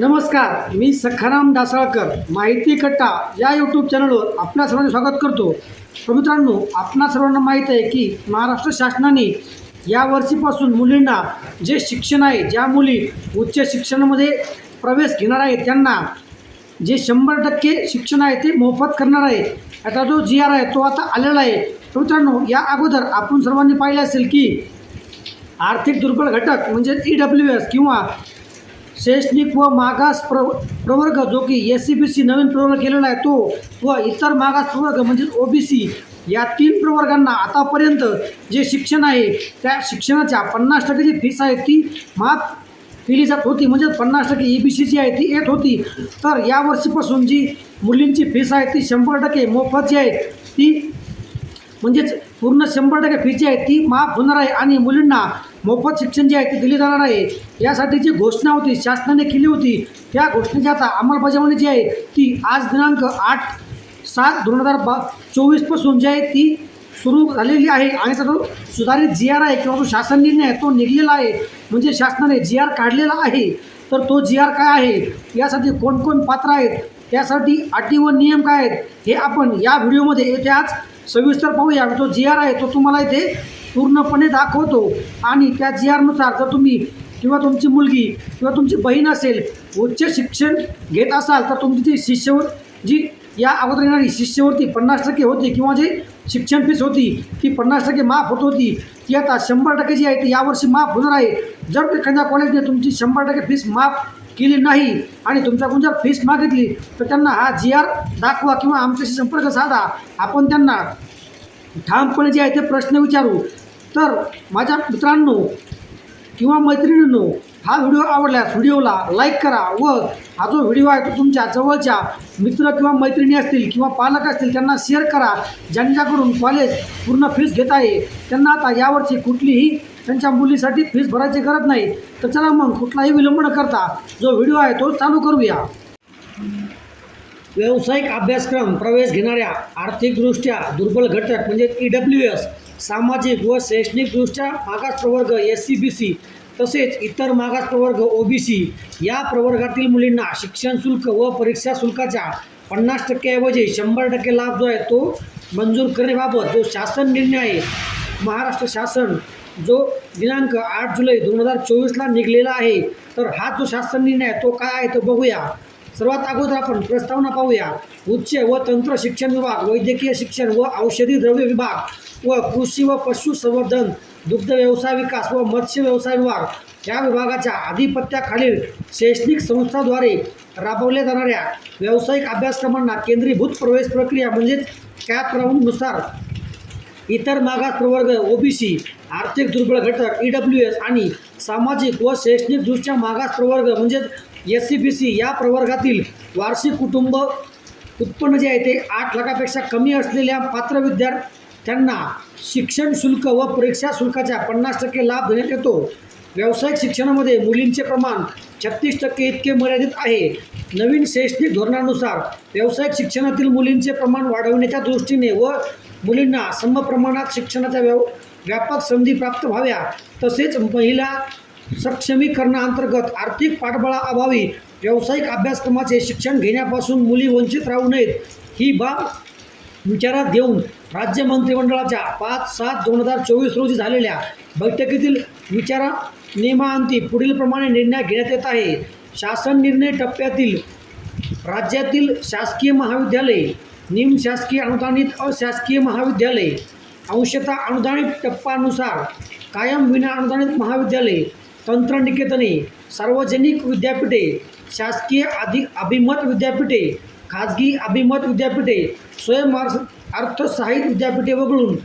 नमस्कार मी सखाराम दासाळकर माहिती कट्टा या यूट्यूब चॅनलवर आपल्या सर्वांचे स्वागत करतो. तर मित्रांनो आपणा सर्वांना माहीत आहे की महाराष्ट्र शासनाने या वर्षीपासून मुलींना जे शिक्षण आहे ज्या मुली उच्च शिक्षणामध्ये प्रवेश घेणार आहे त्यांना जे शंभर टक्के शिक्षण आहे ते मोफत करणार आहे. आता जो जी आर आहे तो आता आलेला आहे. मित्रांनो या अगोदर आपण सर्वांनी पाहिले असेल की आर्थिक दुर्बल घटक म्हणजे ई डब्ल्यू एस किंवा शैक्षणिक व मागास प्र प्रवर्ग जो की एस सी बी सी नवीन प्रवर्ग केलेला आहे तो व इतर मागास प्रवर्ग म्हणजे ओ बी सी या तीन प्रवर्गांना आतापर्यंत जे शिक्षण आहे त्या शिक्षणाच्या पन्नास टक्के जी फीस आहे ती माफ केली जात होती. म्हणजे पन्नास टक्के ई बी सी जी आहे ती येत होती. तर या वर्षीपासून जी मुलींची फीस आहे ती शंभर टक्के मोफत जी आहे ती म्हणजेच पूर्ण शंभर टक्के फी जी आहे ती माफ होणार आहे. आणि मुलींना मोफत शिक्षण जे आहे ते दिले जाणार आहे. यासाठी जी घोषणा होती शासनाने केली होती. त्या घोषणेची आता अंमलबजावणी जी आहे ती आज दिनांक आठ सात दोन हजार बा चोवीसपासून जी आहे ती सुरू झालेली आहे. आणि त्याचा जो सुधारित जी आर आहे किंवा जो शासन निर्णय आहे तो निघलेला आहे. म्हणजे शासनाने जी आर काढलेला आहे. तर तो जी आर काय आहे? यासाठी कोणकोण पात्र आहेत? त्यासाठी अटी व नियम काय आहेत? हे आपण या व्हिडिओमध्ये येथे आज सविस्तर पाहूया. तो जी आर आहे तो तुम्हाला इथे पूर्णपणे दाखवतो. आणि त्या जी आरनुसार जर तुम्ही किंवा तुमची मुलगी किंवा तुमची बहीण असेल उच्च शिक्षण घेत असाल तर तुमची जी शिष्यवर जी या अगोदर येणारी शिष्यवृत्ती पन्नास टक्के होती किंवा जे शिक्षण फीस होती ती पन्नास टक्के माफ होत होती ती आता शंभर टक्के जी आहे ती यावर्षी माफ होणार आहे. जर एखाद्या कॉलेजने तुमची शंभर टक्के फीस माफ केली नाही आणि तुमच्याकडून जर फीस मागितली तर त्यांना हा जी आर दाखवा किंवा आमच्याशी संपर्क साधा. आपण त्यांना ठामपणे जे आहे ते प्रश्न विचारू. तर माझ्या मित्रांनो किंवा मैत्रिणींनो हा व्हिडिओ आवडल्यास व्हिडिओला लाईक करा व हा जो व्हिडिओ आहे तो तुमच्या जवळच्या मित्र किंवा मैत्रिणी असतील किंवा पालक असतील त्यांना शेअर करा. ज्यांच्याकडून कॉलेज पूर्ण फीस घेत आहे त्यांना आता यावर्षी कुठलीही त्यांच्या मुलीसाठी फीस भरायची गरज नाही. तर चला मग कुठलाही विलंब न करता जो व्हिडिओ आहे तो चालू करूया. व्यावसायिक अभ्यासक्रम प्रवेश घेणाऱ्या आर्थिकदृष्ट्या दुर्बल घटक म्हणजे ई डब्ल्यू एस सामाजिक व शैक्षणिकदृष्ट्या मागास प्रवर्ग एस सी बी सी तसेच इतर मागास प्रवर्ग ओ बी सी या प्रवर्गातील मुलींना शिक्षण शुल्क व परीक्षा शुल्काच्या पन्नास टक्क्याऐवजी शंभर टक्के लाभ जो आहे तो मंजूर करण्याबाबत जो शासन निर्णय आहे महाराष्ट्र शासन जो दिनांक आठ जुलै दोन हजार चोवीसला निघलेला आहे तर हा जो शासन निर्णय आहे तो काय आहे तो बघूया. सर्वात अगोदर आपण प्रस्तावना पाहूया. उच्च व तंत्र शिक्षण विभाग वैद्यकीय शिक्षण व औषधी द्रव्य विभाग व कृषी व पशुसंवर्धन दुग्ध व्यवसाय विकास व मत्स्य व्यवसाय विभाग या विभागाच्या आधिपत्याखालील शैक्षणिक संस्थाद्वारे राबवल्या जाणाऱ्या व्यावसायिक अभ्यासक्रमांना केंद्रीभूत प्रवेश प्रक्रिया म्हणजेच कॅप राऊंडनुसार इतर मागास प्रवर्ग ओबीसी आर्थिक दुर्बळ घटक ई डब्ल्यू एस आणि सामाजिक व शैक्षणिकदृष्ट्या मागास प्रवर्ग म्हणजेच एस सी बी सी या प्रवर्गातील वार्षिक कुटुंब उत्पन्न जे आहे ते आठ लाखापेक्षा कमी असलेल्या पात्र त्यांना शिक्षण शुल्क व परीक्षा शुल्काच्या पन्नास टक्के लाभ देण्यात येतो. व्यावसायिक शिक्षणामध्ये मुलींचे प्रमाण छत्तीस टक्के इतके मर्यादित आहे. नवीन शैक्षणिक धोरणानुसार व्यावसायिक शिक्षणातील मुलींचे प्रमाण वाढवण्याच्या दृष्टीने व मुलींना समप्रमाणात शिक्षणाच्या व्याव व्यापक संधी प्राप्त व्हाव्या तसेच महिला सक्षमीकरणाअंतर्गत आर्थिक पाठबळाअभावी व्यावसायिक अभ्यासक्रमाचे शिक्षण घेण्यापासून मुली वंचित राहू नयेत ही बाब विचारात घेऊन राज्य मंत्रिमंडळाच्या पाच सात दोन हजार चोवीस रोजी झालेल्या बैठकीतील विचारा नियमांती पुढीलप्रमाणे निर्णय घेण्यात येत आहे. शासन निर्णय टप्प्यातील राज्यातील शासकीय महाविद्यालये निमशासकीय अनुदानित अशासकीय महाविद्यालये अंशतः अनुदानित टप्पानुसार कायम विना अनुदानित महाविद्यालये तंत्रनिकेतने सार्वजनिक विद्यापीठे शासकीय अधिक अभिमत विद्यापीठे खाजगी अभिमत विद्यापीठे स्वयं अर्थसहाय्यित विद्यापीठे वगळून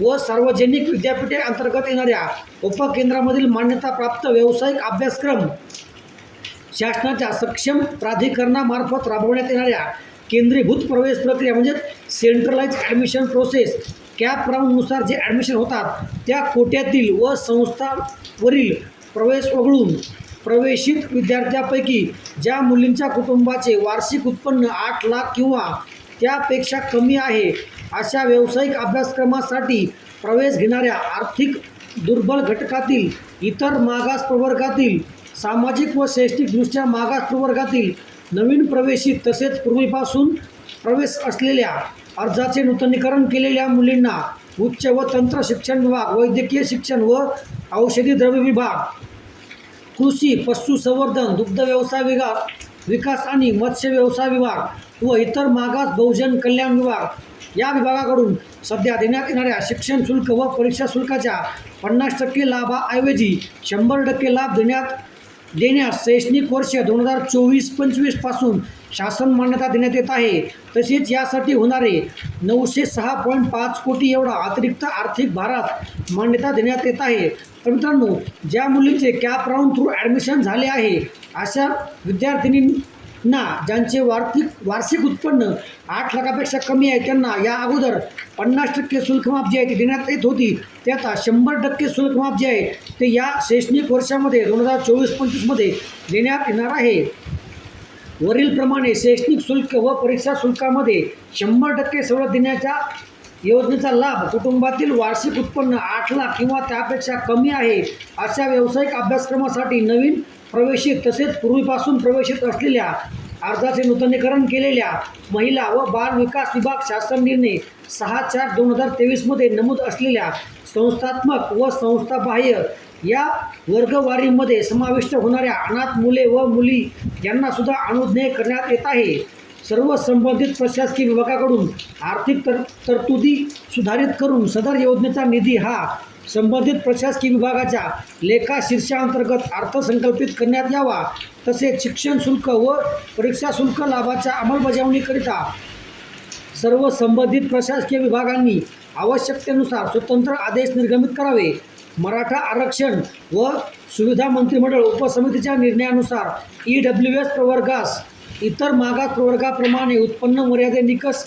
व सार्वजनिक विद्यापीठे अंतर्गत येणाऱ्या उपकेंद्रामधील मान्यताप्राप्त व्यावसायिक अभ्यासक्रम शासनाच्या सक्षम प्राधिकरणामार्फत राबवण्यात येणाऱ्या केंद्रीभूत प्रवेश प्रक्रिया म्हणजेच सेंट्रलाइज ॲडमिशन प्रोसेस कॅप राऊंडनुसार जे ॲडमिशन होतात त्या कोट्यातील व संस्थावरील प्रवेश वगळून प्रवेशित विद्यार्थ्यापैकी ज्या मुलींच्या कुटुंबाचे वार्षिक उत्पन्न आठ लाख किंवा त्यापेक्षा कमी आहे. अशा व्यावसायिक अभ्यासक्रमासाठी प्रवेश घेणाऱ्या आर्थिक दुर्बल घटकातील इतर मागास प्रवर्गातील सामाजिक व शैक्षणिकदृष्ट्या मागास प्रवर्गातील नवीन प्रवेशित तसेच पूर्वीपासून प्रवेश असलेल्या अर्जाचे नूतनीकरण केलेल्या मुलींना उच्च व तंत्र शिक्षण विभाग वैद्यकीय शिक्षण व औषधी द्रव्य विभाग कृषी पशुसंवर्धन दुग्ध व्यवसाय विभाग विकास आणि मत्स्य व्यवसाय विभाग व इतर मागास बहुजन कल्याण विभाग या विभागाकडून सध्या देण्यात येणाऱ्या शिक्षण शुल्क व परीक्षा शुल्काच्या पन्नास टक्के लाभाऐवजी शंभर टक्के लाभ देण्यात देण्यास शैक्षणिक वर्ष दोन हजार चोवीस पंचवीसपासून शासन मान्यता देण्यात येत आहे. तसेच यासाठी होणारे नऊशे सहा पॉईंट पाच कोटी एवढा अतिरिक्त आर्थिक भारात मान्यता देण्यात येत आहे. तर मित्रांनो ज्या मुलींचे कॅप राऊंड थ्रू ॲडमिशन झाले आहे अशा विद्यार्थिनींना ज्यांचे वार्षिक वार्षिक उत्पन्न आठ लाखापेक्षा कमी आहे त्यांना या अगोदर पन्नास टक्के शुल्क माफ जे आहे ते देण्यात येत होती. ते आता शंभर टक्के शुल्क माफ जे आहे. ते या शैक्षणिक वर्षामध्ये दोन हजार चोवीस पंचवीसमध्ये देण्यात येणार आहे. वरीलप्रमाणे शैक्षणिक शुल्क व परीक्षा शुल्कामध्ये शंभर टक्के सवलत देण्याच्या योजनेचा लाभ कुटुंबातील वार्षिक उत्पन्न आठ लाख किंवा त्यापेक्षा कमी आहे अशा व्यावसायिक अभ्यासक्रमासाठी नवीन प्रवेशित तसेच पूर्वीपासून प्रवेशित असलेल्या अर्जाचे नूतनीकरण केलेल्या महिला व बाल विकास विभाग शासन निर्णय सहा चार दोन हजार तेवीसमध्ये नमूद असलेल्या संस्थात्मक व संस्थाबाह्य या वर्गवारीमध्ये समाविष्ट होणाऱ्या अनाथ मुले व मुली यांनासुद्धा अनुज्ञेय करण्यात येत आहे. सर्व संबंधित प्रशासकीय विभागाकडून आर्थिक तर तरतुदी सुधारित करून सदर योजनेचा निधी हा संबंधित प्रशासकीय विभागाच्या लेखा शीर्षांतर्गत अर्थसंकल्पित करण्यात यावा तसेच शिक्षण शुल्क व परीक्षा शुल्क लाभाच्या अंमलबजावणीकरिता सर्व संबंधित प्रशासकीय विभागांनी आवश्यकतेनुसार स्वतंत्र आदेश निर्गमित करावे. मराठा आरक्षण व सुविधा मंत्रिमंडळ उपसमितीच्या निर्णयानुसार ई डब्ल्यू एस प्रवर्गास इतर मागास प्रवर्गाप्रमाणे उत्पन्न मर्यादे निकष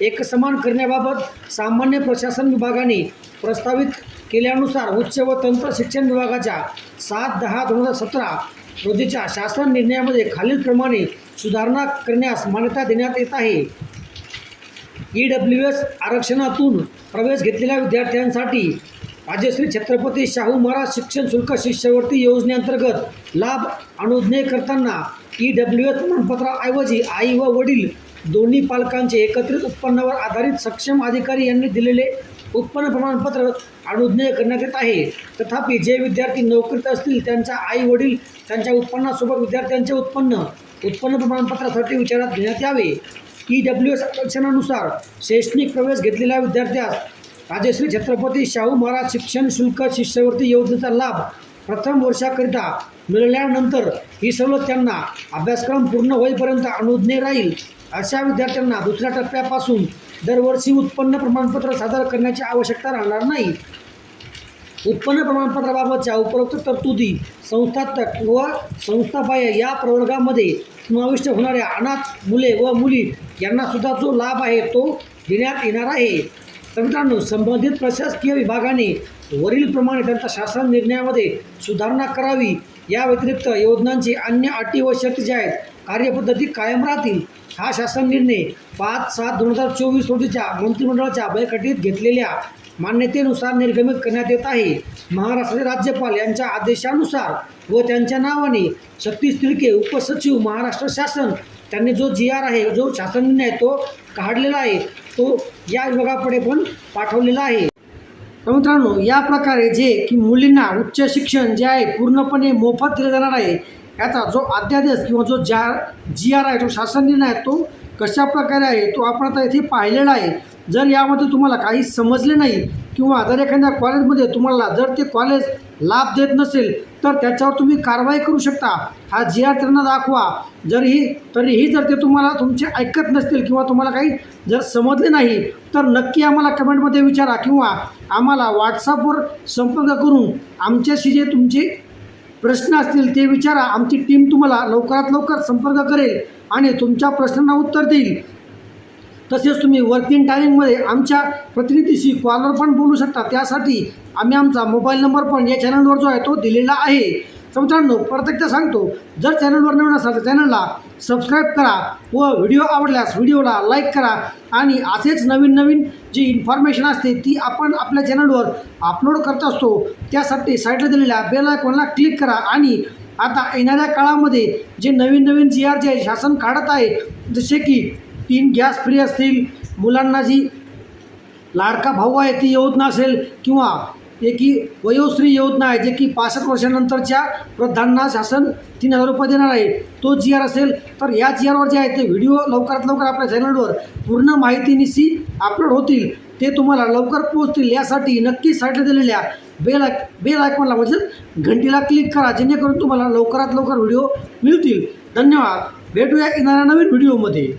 एकसमान करण्याबाबत सामान्य प्रशासन विभागाने प्रस्तावित केल्यानुसार उच्च व तंत्र शिक्षण विभागाच्या सात दहा दोन हजार सतरा रोजीच्या शासन निर्णयामध्ये खालीलप्रमाणे सुधारणा करण्यास मान्यता देण्यात येत आहे. ई डब्ल्यू एस आरक्षणातून प्रवेश घेतलेल्या विद्यार्थ्यांसाठी राजश्री छत्रपती शाहू महाराज शिक्षण शुल्क शिष्यवृत्ती योजनेअंतर्गत लाभ अनुज्ञे करताना ई डब्ल्यू एस प्रमाणपत्राऐवजी आई व वडील दोन्ही पालकांचे एकत्रित उत्पन्नावर आधारित सक्षम अधिकारी यांनी दिलेले उत्पन्न प्रमाणपत्र अनुज्ञेय करण्यात येत आहे. तथापि जे विद्यार्थी नोकरीत असतील त्यांच्या आई वडील त्यांच्या उत्पन्नासोबत विद्यार्थ्यांचे उत्पन्न उत्पन्न प्रमाणपत्रासाठी विचारात घेण्यात यावे. ई डब्ल्यू एस आरक्षणानुसार शैक्षणिक प्रवेश घेतलेल्या विद्यार्थ्यास राजश्री छत्रपती शाहू महाराज शिक्षण शुल्क शिष्यवृत्ती योजनेचा लाभ प्रथम वर्षाकरिता मिळाल्यानंतर ही सवलत त्यांना अभ्यासक्रम पूर्ण होईपर्यंत अनुज्ञेय राहील अशा विद्यार्थ्यांना दुसऱ्या टप्प्यापासून दरवर्षी उत्पन्न प्रमाणपत्र सादर करण्याची आवश्यकता राहणार नाही. उत्पन्न प्रमाणपत्राबाबतच्या उपरोक्त तरतुदी संस्थात्मक व संस्थाबाह्य या प्रवर्गामध्ये समाविष्ट होणाऱ्या अनाथ मुले व मुली यांना सुद्धा जो लाभ आहे तो देण्यात येणार आहे. तर मित्रांनो संबंधित प्रशासकीय विभागाने वरीलप्रमाणे त्यांचा शासन निर्णयामध्ये सुधारणा करावी या व्यतिरिक्त योजनांची अन्य अटी व शर्ती ज्या आहेत कार्यपद्धती कायम राहतील हा शासन निर्णय पाच सात दोन हजार चोवीस रोजीच्या मंत्रिमंडळाच्या बैठकीत घेतलेल्या मान्यतेनुसार निर्गमित करण्यात येत आहे. महाराष्ट्राचे राज्यपाल यांच्या आदेशानुसार व त्यांच्या नावाने सतीश तिळके उपसचिव महाराष्ट्र शासन त्यांनी जो जी आर आहे जो शासन निर्णय आहे तो काढलेला आहे तो या विभागाकडे पण पाठवलेला आहे. तर मित्रांनो या प्रकारे जे की मुलींना उच्च शिक्षण जे आहे पूर्णपणे मोफत दिलं जाणार आहे याचा जो अध्यादेश किंवा जो ज्या जी आर आहे तो शासन निर्णय आहे तो कशा प्रकारे आहे तो आपण आता इथे पाहिलेला आहे. जर यामध्ये तुम्हाला काही समजले नाही किंवा जर एखाद्या कॉलेजमध्ये तुम्हाला जर ते कॉलेज लाभ देत नसेल तर त्याच्यावर तुम्ही कारवाई करू शकता. हा जी आर त्यांना दाखवा. जरीही तरीही जर ते तुम्हाला तुमचे ऐकत नसतील किंवा तुम्हाला काही जर समजले नाही तर नक्की आम्हाला कमेंटमध्ये विचारा किंवा आम्हाला व्हॉट्सअपवर संपर्क करून आमच्याशी जे तुमचे प्रश्न असतील ते विचारा. आमची टीम तुम्हाला लवकरात लवकर संपर्क करेल आणि तुमच्या प्रश्नांना उत्तर देईल. तसेच तुम्ही वर्किंग टायमिंगमध्ये आमच्या प्रतिनिधीशी कॉलर पण बोलू शकता. त्यासाठी आम्ही आमचा मोबाईल नंबर पण या चॅनलवर जो आहे तो दिलेला आहे. तर मित्रांनो परत एकदा सांगतो जर चॅनलवर नवीन असाल तर चॅनलला सबस्क्राईब करा व व्हिडिओ आवडल्यास व्हिडिओला लाईक करा. आणि असेच नवीन नवीन जी इन्फॉर्मेशन असते ती आपण आपल्या चॅनलवर अपलोड करत असतो. त्यासाठी साईडला दिलेल्या बेल आयकॉनला क्लिक करा आणि आता येणाऱ्या काळामध्ये जे नवीन नवीन जी आर जे आहे शासन काढत आहे जसे की तीन गॅस फ्री असतील मुलांना जी लाडका भाऊ आहे ती योजना असेल किंवा एकी वयोश्री योजना आहे जे की पासष्ट वर्षानंतरच्या वृद्धांना शासन तीन हजार रुपये देणार आहे. तो जी आर असेल तर या जी आरवर जे आहे ते व्हिडिओ लवकरात लवकर आपल्या चॅनलवर पूर्ण माहितीनिशी अपलोड होतील. ते तुम्हाला लवकर पोहोचतील. यासाठी नक्की साईडला दिलेल्या बेल आय बेल आयकॉनला म्हणजे घंटीला क्लिक करा जेणेकरून तुम्हाला लवकरात लवकर व्हिडिओ मिळतील. धन्यवाद. भेटूया येणाऱ्या नवीन व्हिडिओमध्ये.